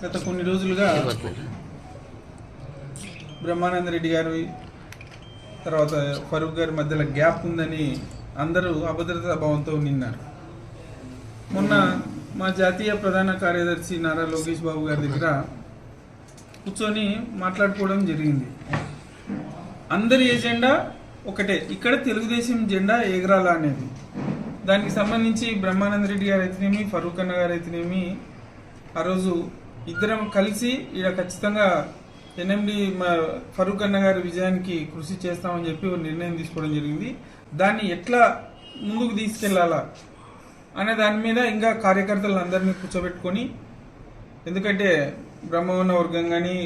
గత కొన్ని రోజులుగా బ్రహ్మానంద రెడ్డి గారి తర్వాత ఫరూక్ గారి మధ్యలో గ్యాప్ ఉందని అందరూ అభద్రతా భావంతో నిన్నారు. మొన్న మా జాతీయ ప్రధాన కార్యదర్శి నారా లోకేష్ బాబు గారి దగ్గర కూర్చొని మాట్లాడుకోవడం జరిగింది. అందరి ఎజెండా ఒకటే ఇక్కడ తెలుగుదేశం జెండా ఎగరాల అనేది. దానికి సంబంధించి బ్రహ్మానంద రెడ్డి గారు అయితేనేమి ఫరూక్ అన్న గారు అయితేనేమి ఆ రోజు ఇద్దరం కలిసి ఈడ ఖచ్చితంగా ఎన్ఎండి మా ఫరూక్ అన్న గారి విజయానికి కృషి చేస్తామని చెప్పి ఒక నిర్ణయం తీసుకోవడం జరిగింది. దాన్ని ఎట్లా ముందుకు తీసుకెళ్ళాలా అనే దాని మీద ఇంకా కార్యకర్తలను అందరినీ కూర్చోబెట్టుకొని ఎందుకంటే బ్రహ్మవన్న వర్గం కానీ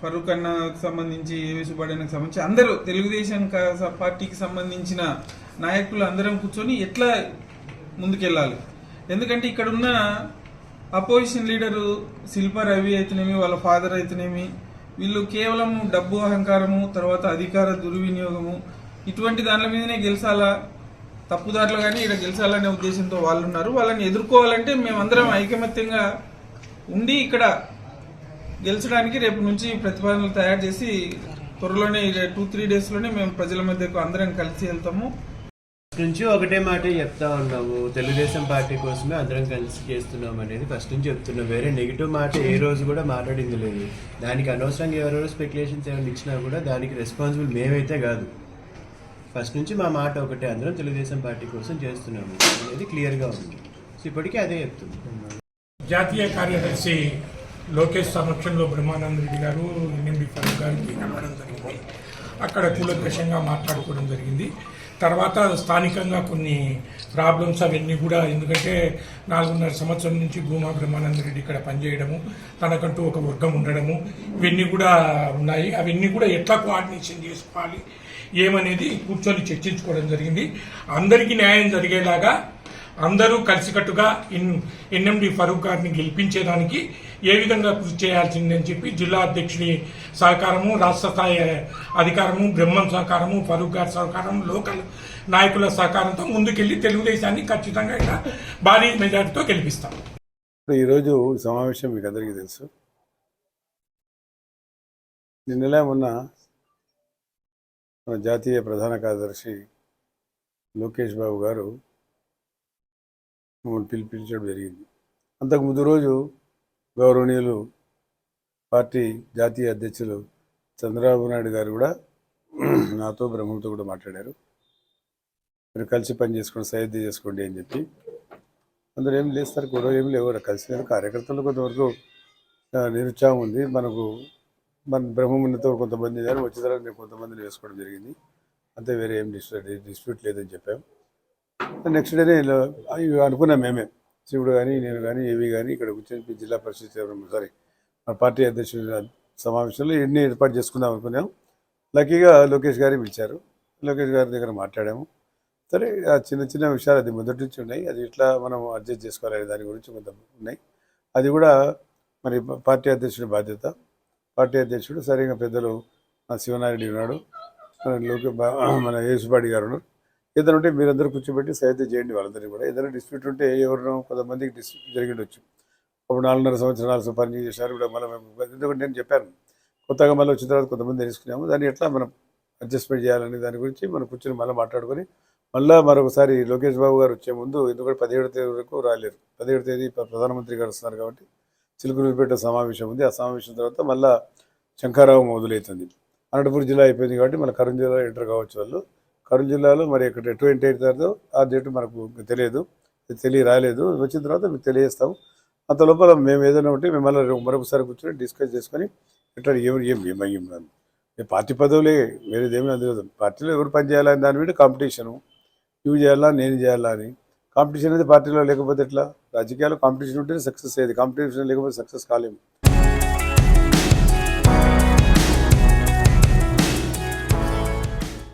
ఫరూక్ అన్నకు సంబంధించి ఏవి సుబ్బాడన్నకు సంబంధించి అందరూ తెలుగుదేశం పార్టీకి సంబంధించిన నాయకులు అందరం కూర్చొని ఎట్లా ముందుకెళ్ళాలి? ఎందుకంటే ఇక్కడ ఉన్న అపోజిషన్ లీడరు శిల్ప రవి అయితేనేమి వాళ్ళ ఫాదర్ అయితేనేమి వీళ్ళు కేవలం డబ్బు అహంకారము తర్వాత అధికార దుర్వినియోగము ఇటువంటి దానిల మీదనే గెలిచాలా? తప్పుదారులు కానీ ఇక్కడ గెలిచాలనే ఉద్దేశంతో వాళ్ళు ఉన్నారు వాళ్ళని ఎదుర్కోవాలంటే మేమందరం ఐకమత్యంగా ఉండి ఇక్కడ గెలిచడానికి రేపు నుంచి ప్రతిపాదనలు తయారు చేసి త్వరలోనే టూ త్రీ డేస్లోనే మేము ప్రజల మధ్యకు అందరం కలిసి వెళ్తాము. నుంచి ఒకటే మాట చెప్తా ఉన్నాము. తెలుగుదేశం పార్టీ కోసమే అందరం కలిసి చేస్తున్నాం అనేది ఫస్ట్ నుంచి చెప్తున్నాం. వేరే నెగిటివ్ మాట ఏ రోజు కూడా మాట్లాడింది లేదు. దానికి అనవసరంగా ఎవరెవరు స్పెక్యులేషన్స్ ఏమైనా ఇచ్చినా కూడా దానికి రెస్పాన్సిబుల్ మేమైతే కాదు. ఫస్ట్ నుంచి మా మాట ఒకటే. అందరం తెలుగుదేశం పార్టీ కోసం చేస్తున్నాము అనేది క్లియర్గా ఉంది. సో ఇప్పటికీ అదే చెప్తుంది జాతీయ కార్యదర్శి లోకేష్ సమక్షంలో బ్రహ్మానంద రెడ్డి గారు ఎన్ఎండి ఫరూక్ గారికి కలవడం జరిగింది. అక్కడ కూలకృషంగా మాట్లాడుకోవడం జరిగింది. తర్వాత స్థానికంగా కొన్ని ప్రాబ్లమ్స్ అవన్నీ కూడా ఎందుకంటే నాలుగున్నర సంవత్సరం నుంచి భూమా బ్రహ్మానంద రెడ్డి ఇక్కడ పనిచేయడము తనకంటూ ఒక వర్గం ఉండడము ఇవన్నీ కూడా ఉన్నాయి. అవన్నీ కూడా ఎట్లా కోఆర్డినేషన్ చేసుకోవాలి ఏమనేది కూర్చొని చర్చించుకోవడం జరిగింది. అందరికీ న్యాయం జరిగేలాగా అందరూ కలిసికట్టుగా ఎన్ ఎన్ఎండి ఫరూక్ గారిని గెలిపించేదానికి ఏ విధంగా కృషి చేయాల్సిందని చెప్పి జిల్లా అధ్యక్షుడి సహకారము రాష్ట్ర స్థాయి అధికారము బ్రహ్మం సహకారము ఫరూక్ గారి సహకారం లోకల్ నాయకుల సహకారంతో ముందుకెళ్ళి తెలుగుదేశాన్ని ఖచ్చితంగా ఇక్కడ భారీ మెజార్టీతో గెలిపిస్తాం. ఈరోజు సమావేశం మీకు అందరికీ తెలుసు. నిన్నలే మొన్న మన జాతీయ ప్రధాన కార్యదర్శి లోకేష్ బాబు గారు మమ్మల్ని పిలిపించడం జరిగింది. అంతకు ముందు రోజు గౌరవనీయులు పార్టీ జాతీయ అధ్యక్షులు చంద్రబాబు నాయుడు గారు కూడా నాతో బ్రహ్మంతో కూడా మాట్లాడారు. మీరు కలిసి పని చేసుకోండి సహాయం చేసుకోండి అని చెప్పి. అందరూ ఏం లేదు సార్ గొడవ ఏం లేవు. కలిసి కార్యకర్తలు కొంతవరకు నిరుత్సాహం ఉంది. మనకు మన బ్రహ్మమునితో కొంతమంది ఉన్నారు. వచ్చే తర్వాత నేను కొంతమందిని వేసుకోవడం జరిగింది. అంతే వేరే ఏం డిస్ప్యూట్ డిస్ప్యూట్ లేదని చెప్పాం. నెక్స్ట్ డేనే ఇవి అనుకున్నాం మేమే. శివుడు కానీ నేను కానీ ఏవి కానీ ఇక్కడ కూర్చొని జిల్లా పరిషత్ సారీ మా పార్టీ అధ్యక్షుల సమావేశంలో ఎన్ని ఏర్పాటు చేసుకుందాం అనుకున్నాం. లక్కీగా లోకేష్ గారి పిలిచారు. లోకేష్ గారి దగ్గర మాట్లాడాము. సరే ఆ చిన్న చిన్న విషయాలు అది మొదటి నుంచి ఉన్నాయి. అది ఇట్లా మనం అడ్జస్ట్ చేసుకోవాలి దాని గురించి కొంత ఉన్నాయి. అది కూడా మరి పార్టీ అధ్యక్షుడి బాధ్యత. పార్టీ అధ్యక్షుడు సరిగా పెద్దలు శివనారెడ్డి ఉన్నాడు. మన మన యేసుబాడి గారు ఉన్నారు. ఏదైనా ఉంటే మీరందరూ కూర్చోబెట్టి సహాయం చేయండి వాళ్ళందరినీ కూడా. ఏదైనా డిస్ప్యూట్ ఉంటే ఎవరినో కొంతమందికి డిస్ప్యూట్ జరిగిండొచ్చు. అప్పుడు నాలుగున్నర సంవత్సరాలు పని చేశారు కూడా మళ్ళీ ఎందుకంటే నేను చెప్పాను కొత్తగా మళ్ళీ వచ్చిన తర్వాత కొంతమంది తెలుసుకున్నాము. దాన్ని ఎట్లా మనం అడ్జస్ట్మెంట్ చేయాలని దాని గురించి మనం కూర్చొని మళ్ళీ మాట్లాడుకొని మళ్ళీ మరొకసారి లోకేష్ బాబు గారు వచ్చే ముందు ఎందుకంటే పదిహేడు తేదీ వరకు రాలేరు. పదిహేడు తేదీ ప్రధానమంత్రి గారు వస్తున్నారు కాబట్టి చిలుకూరుపేట సమావేశం ఉంది. ఆ సమావేశం తర్వాత మళ్ళీ శంకారావు మొదలవుతుంది. అనంతపురం జిల్లా అయిపోయింది కాబట్టి మళ్ళీ కర్నూలు జిల్లా ఎంటర్ కావచ్చు వాళ్ళు. కర్నూలు జిల్లాలో మరి ఇక్కడ ఎటువంటి తర్వాత ఆ డేట్ మనకు తెలియదు. తెలియ రాలేదు వచ్చిన తర్వాత మీకు తెలియజేస్తాం అంత లోపల మేము ఏదైనా ఉంటే మేము మరొకసారి కూర్చొని డిస్కస్ చేసుకొని ఇట్లా ఏం ఏం ఏమయ్యం ఏం పార్టీ పదవులే వేరేదేమీ అందలేదు పార్టీలో ఎవరు పనిచేయాలని దాని మీద కాంపిటీషను. నువ్వు చేయాలా నేను చేయాలా అని. కాంపిటీషన్ అనేది పార్టీలో లేకపోతే ఎట్లా? రాజకీయాల్లో కాంపిటీషన్ ఉంటేనే సక్సెస్ అయ్యేది. కాంపిటీషన్ లేకపోతే సక్సెస్ కాలేము.